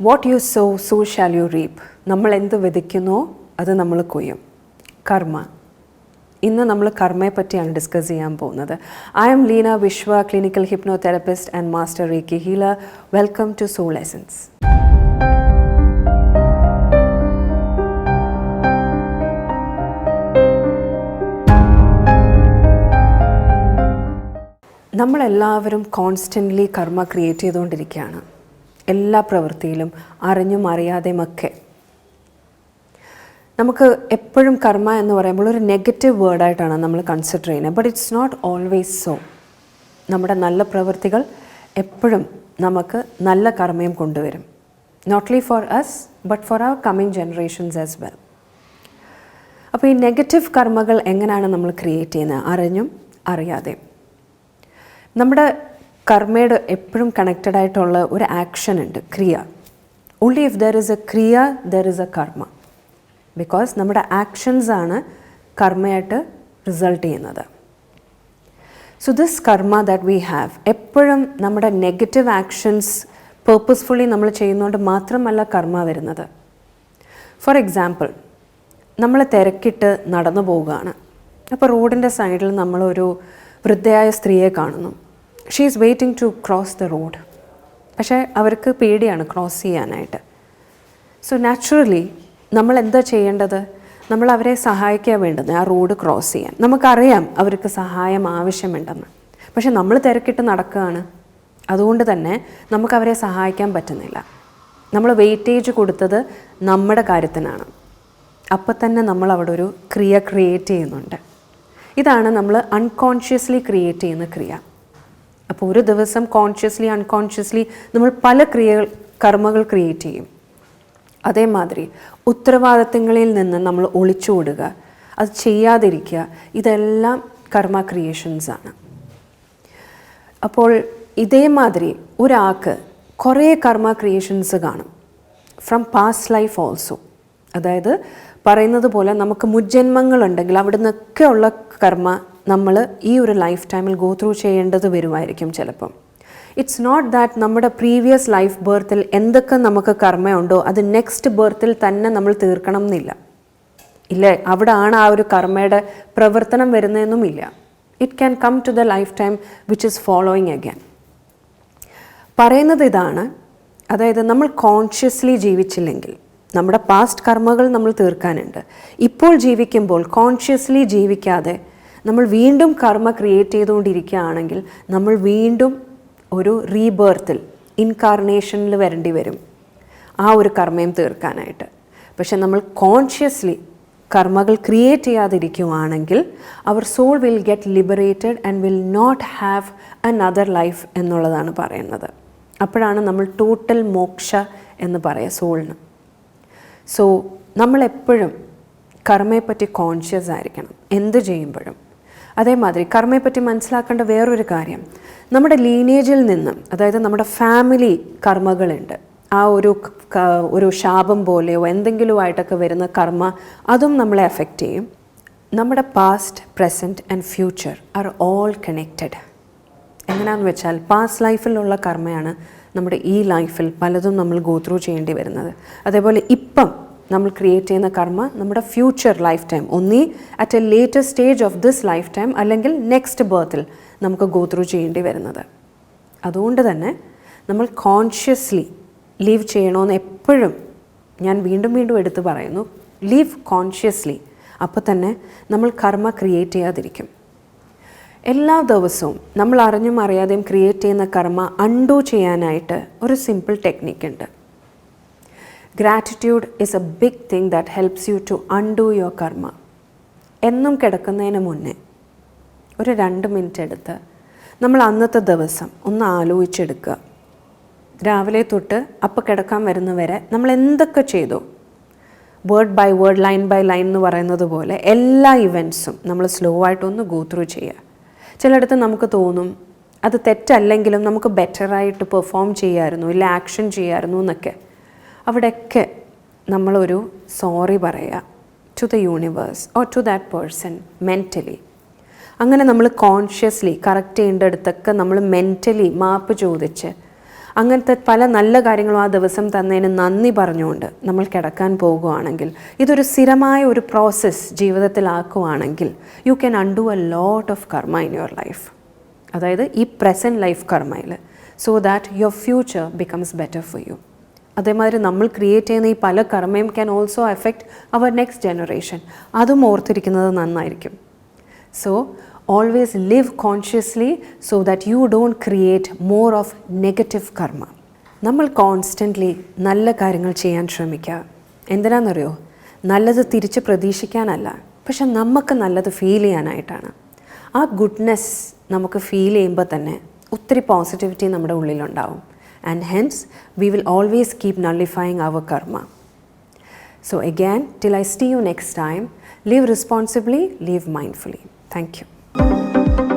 What you so so shall you reap നമ്മൾ എന്ത് വിതയ്ക്കുന്നോ അത് നമ്മൾ കൊയ്യും. കർമ്മ. ഇന്ന് നമ്മൾ കർമ്മയെ പറ്റിയാണ് ഡിസ്കസ് ചെയ്യാൻ പോകുന്നത്. I am Leena Vishwa clinical hypnotherapist and master reiki healer welcome to soul essence നമ്മളെല്ലാവരും കോൺസ്റ്റന്റ്ലി കർമ്മ ക്രിയേറ്റ് ചെയ്തുകൊണ്ടിരിക്കുകയാണ്. എല്ലാ പ്രവൃത്തിയിലും അറിഞ്ഞും അറിയാതെയുമൊക്കെ നമുക്ക് എപ്പോഴും കർമ്മ എന്ന് പറയുമ്പോൾ ഒരു നെഗറ്റീവ് വേർഡായിട്ടാണ് നമ്മൾ കൺസിഡർ ചെയ്യുന്നത്. But it's not always so നമ്മുടെ നല്ല പ്രവൃത്തികൾ എപ്പോഴും നമുക്ക് നല്ല കർമ്മയും കൊണ്ടുവരും. നോട്ട് ലി for us but for our coming generations as well അപ്പോൾ ഈ നെഗറ്റീവ് കർമ്മകൾ എങ്ങനെയാണ് നമ്മൾ ക്രിയേറ്റ് ചെയ്യുന്നത്? അറിഞ്ഞും അറിയാതെയും. നമ്മുടെ കർമ്മയുടെ എപ്പോഴും കണക്റ്റഡ് ആയിട്ടുള്ള ഒരു ആക്ഷൻ ഉണ്ട് ക്രിയ. Only if there is a ക്രിയ there is a karma. Because നമ്മുടെ ആക്ഷൻസ് ആണ് കർമ്മയായിട്ട് റിസൾട്ട് ചെയ്യുന്നത്. So this karma that we have എപ്പോഴും നമ്മുടെ നെഗറ്റീവ് ആക്ഷൻസ് പേർപ്പസ്ഫുള്ളി നമ്മൾ ചെയ്യുന്നതുകൊണ്ട് മാത്രമല്ല കർമ്മ വരുന്നത്. ഫോർ എക്സാമ്പിൾ നമ്മൾ തിരക്കിട്ട് നടന്നു പോവുകയാണ്. അപ്പോൾ റോഡിന്റെ സൈഡിൽ നമ്മളൊരു വൃദ്ധയായ സ്ത്രീയെ കാണുന്നു. She is waiting to cross the road പക്ഷേ അവർക്ക് പേടിയാണ് ക്രോസ് ചെയ്യാനായിട്ട്. സോ നാച്ചുറലി നമ്മൾ എന്താ ചെയ്യേണ്ടത്? നമ്മൾ അവരെ സഹായിക്കുക വേണ്ടത് ആ റോഡ് ക്രോസ് ചെയ്യാൻ. നമുക്കറിയാം അവർക്ക് സഹായം ആവശ്യമുണ്ടെന്ന്. പക്ഷെ നമ്മൾ തിരക്കിട്ട് നടക്കുകയാണ് അതുകൊണ്ട് തന്നെ നമുക്ക് അവരെ സഹായിക്കാൻ പറ്റുന്നില്ല. നമ്മൾ വെയിറ്റേജ് കൊടുത്തത് നമ്മുടെ കാര്യത്തിനാണ്. അപ്പം തന്നെ നമ്മൾ അവിടെ ഒരു ക്രിയ ക്രിയേറ്റ് ചെയ്യുന്നുണ്ട്. ഇതാണ് നമ്മൾ അൺകോൺഷ്യസ്ലി ക്രിയേറ്റ് ചെയ്യുന്ന ക്രിയ. അപ്പോൾ ഒരു ദിവസം കോൺഷ്യസ്ലി അൺകോൺഷ്യസ്ലി നമ്മൾ പല ക്രിയകൾ കർമ്മകൾ ക്രിയേറ്റ് ചെയ്യും. അതേമാതിരി ഉത്തരവാദിത്തങ്ങളിൽ നിന്ന് നമ്മൾ ഒളിച്ചോടുക. അത് ചെയ്യാതിരിക്കുക. ഇതെല്ലാം കർമ്മ ക്രിയേഷൻസാണ് അപ്പോൾ ഇതേമാതിരി ഒരാൾക്ക് കുറേ കർമ്മ ക്രിയേഷൻസ് കാണും. ഫ്രം പാസ്റ്റ് ലൈഫ് ഓൾസോ അതായത് പറയുന്നത് പോലെ നമുക്ക് മുജ്ജന്മങ്ങളുണ്ടെങ്കിൽ അവിടെ നിന്നൊക്കെ ഉള്ള കർമ്മ നമ്മൾ ഈ ഒരു ലൈഫ് ടൈമിൽ ഗോ ത്രൂ ചെയ്യേണ്ടത് വരുമായിരിക്കും ചിലപ്പം. ഇറ്റ്സ് നോട്ട് ദാറ്റ് നമ്മുടെ പ്രീവിയസ് ലൈഫ് ബർത്തിൽ എന്തൊക്കെ നമുക്ക് കർമ്മയുണ്ടോ അത് നെക്സ്റ്റ് ബർത്തിൽ തന്നെ നമ്മൾ തീർക്കണം എന്നില്ല. ഇല്ലേ? അവിടെ ആണ് ആ ഒരു കർമ്മയുടെ പ്രവർത്തനം വരുന്നതെന്നുമില്ല it can come to the life time which is following again പറയുന്നത് ഇതാണ്. അതായത് നമ്മൾ കോൺഷ്യസ്ലി ജീവിച്ചില്ലെങ്കിൽ നമ്മുടെ പാസ്റ്റ് കർമ്മകൾ നമ്മൾ തീർക്കാനുണ്ട്. ഇപ്പോൾ ജീവിക്കുമ്പോൾ കോൺഷ്യസ്ലി ജീവിക്കാതെ നമ്മൾ വീണ്ടും കർമ്മ ക്രിയേറ്റ് ചെയ്തുകൊണ്ടിരിക്കുകയാണെങ്കിൽ നമ്മൾ വീണ്ടും ഒരു റീബേർത്തിൽ ഇൻകാർണേഷനിൽ വരേണ്ടി വരും ആ ഒരു കർമ്മയും തീർക്കാനായിട്ട്. പക്ഷെ നമ്മൾ കോൺഷ്യസ്ലി കർമ്മകൾ create ചെയ്യാതിരിക്കുവാണെങ്കിൽ our soul will get liberated and will not have another life എന്നുള്ളതാണ് പറയുന്നത്. അപ്പോഴാണ് നമ്മൾ ടോട്ടൽ മോക്ഷ എന്ന് പറയുക സോളിന് സോ നമ്മളെപ്പോഴും കർമ്മയെപ്പറ്റി കോൺഷ്യസ് ആയിരിക്കണം. എന്ത് ചെയ്യുമ്പോഴും. അതേമാതിരി കർമ്മയെപ്പറ്റി മനസ്സിലാക്കേണ്ട വേറൊരു കാര്യം. നമ്മുടെ ലീനേജിൽ നിന്ന് അതായത് നമ്മുടെ ഫാമിലി കർമ്മകളുണ്ട്. ആ ഒരു ഒരു ശാപം പോലെയോ എന്തെങ്കിലുമായിട്ടൊക്കെ വരുന്ന കർമ്മ അതും നമ്മളെ അഫക്റ്റ് ചെയ്യും. നമ്മുടെ past present and future are all connected എങ്ങനെയാണെന്ന് വെച്ചാൽ പാസ്റ്റ് ലൈഫിലുള്ള കർമ്മയാണ് നമ്മുടെ ഈ ലൈഫിൽ പലതും നമ്മൾ ഗോത്രൂ ചെയ്യേണ്ടി വരുന്നത്. അതേപോലെ ഇപ്പം നമ്മൾ ക്രിയേറ്റ് ചെയ്യുന്ന കർമ്മ നമ്മുടെ ഫ്യൂച്ചർ ലൈഫ് ടൈം ഒന്നീ at a later stage of this life time അല്ലെങ്കിൽ നെക്സ്റ്റ് ബർത്തിൽ നമുക്ക് ഗോ ത്രൂ ചെയ്യേണ്ടി വരുന്നത്. അതുകൊണ്ട് തന്നെ നമ്മൾ കോൺഷ്യസ്ലി ലീവ് ചെയ്യണമെന്ന് എപ്പോഴും ഞാൻ വീണ്ടും വീണ്ടും എടുത്തു പറയുന്നു. ലീവ് കോൺഷ്യസ്ലി അപ്പോൾ തന്നെ നമ്മൾ കർമ്മ ക്രിയേറ്റ് ചെയ്യാതിരിക്കും. എല്ലാ ദിവസവും നമ്മൾ അറിഞ്ഞും അറിയാതെയും ക്രിയേറ്റ് ചെയ്യുന്ന കർമ്മ അൺഡു ചെയ്യാനായിട്ട് ഒരു സിമ്പിൾ ടെക്നിക്ക് ഉണ്ട്. Gratitude is a big thing that helps you to undo your karma എന്നും കിടക്കുന്നതിന് മുന്നേ ഒരു രണ്ട് മിനിറ്റ് എടുത്ത് നമ്മൾ അന്നത്തെ ദിവസം ഒന്ന് ആലോചിച്ചെടുക്കുക. രാവിലെ തൊട്ട് അപ്പം കിടക്കാൻ വരുന്നവരെ നമ്മൾ എന്തൊക്കെ ചെയ്തു? Word by word line by line എന്ന് പറയുന്നത് പോലെ എല്ലാ ഇവന്റ്സും നമ്മൾ സ്ലോ ആയിട്ടൊന്ന് ഗോ ത്രൂ ചെയ്യുക. ചിലയിടത്ത് നമുക്ക് തോന്നും അത് തെറ്റല്ലെങ്കിലും നമുക്ക് ബെറ്ററായിട്ട് പെർഫോം ചെയ്യാമായിരുന്നു ഇല്ല ആക്ഷൻ ചെയ്യാമായിരുന്നു എന്നൊക്കെ. അവിടെയൊക്കെ നമ്മളൊരു സോറി പറയുക to the universe or to that person mentally അങ്ങനെ നമ്മൾ കോൺഷ്യസ്ലി കറക്റ്റ് ചെയ്യേണ്ടടുത്തൊക്കെ നമ്മൾ മെന്റലി മാപ്പ് ചോദിച്ച് അങ്ങനത്തെ പല നല്ല കാര്യങ്ങളും ആ ദിവസം തന്നതിന് നന്ദി പറഞ്ഞുകൊണ്ട് നമ്മൾ കിടക്കാൻ പോകുകയാണെങ്കിൽ ഇതൊരു സ്ഥിരമായ ഒരു process ജീവിതത്തിലാക്കുവാണെങ്കിൽ you can undo a lot of karma in your life അതായത് ഈ present life കർമ്മയിൽ so that your future becomes better for you അതേമാതിരി നമ്മൾ ക്രിയേറ്റ് ചെയ്യുന്ന ഈ പല കർമ്മയും can also affect our next generation അതും ഓർത്തിരിക്കുന്നത് നന്നായിരിക്കും. So always live consciously so that you don't create more of negative karma നമ്മൾ കോൺസ്റ്റന്റ്ലി നല്ല കാര്യങ്ങൾ ചെയ്യാൻ ശ്രമിക്കുക. എന്തിനാണെന്നറിയോ? നല്ലത് തിരിച്ച് പ്രതീക്ഷിക്കാനല്ല. പക്ഷെ നമുക്ക് നല്ലത് ഫീൽ ചെയ്യാനായിട്ടാണ്. ആ ഗുഡ്നെസ് നമുക്ക് ഫീൽ ചെയ്യുമ്പോൾ തന്നെ ഒത്തിരി പോസിറ്റിവിറ്റി നമ്മുടെ ഉള്ളിലുണ്ടാവും. and hence we will always keep nullifying our karma. So, again, till I see you next time, live responsibly, live mindfully. Thank you.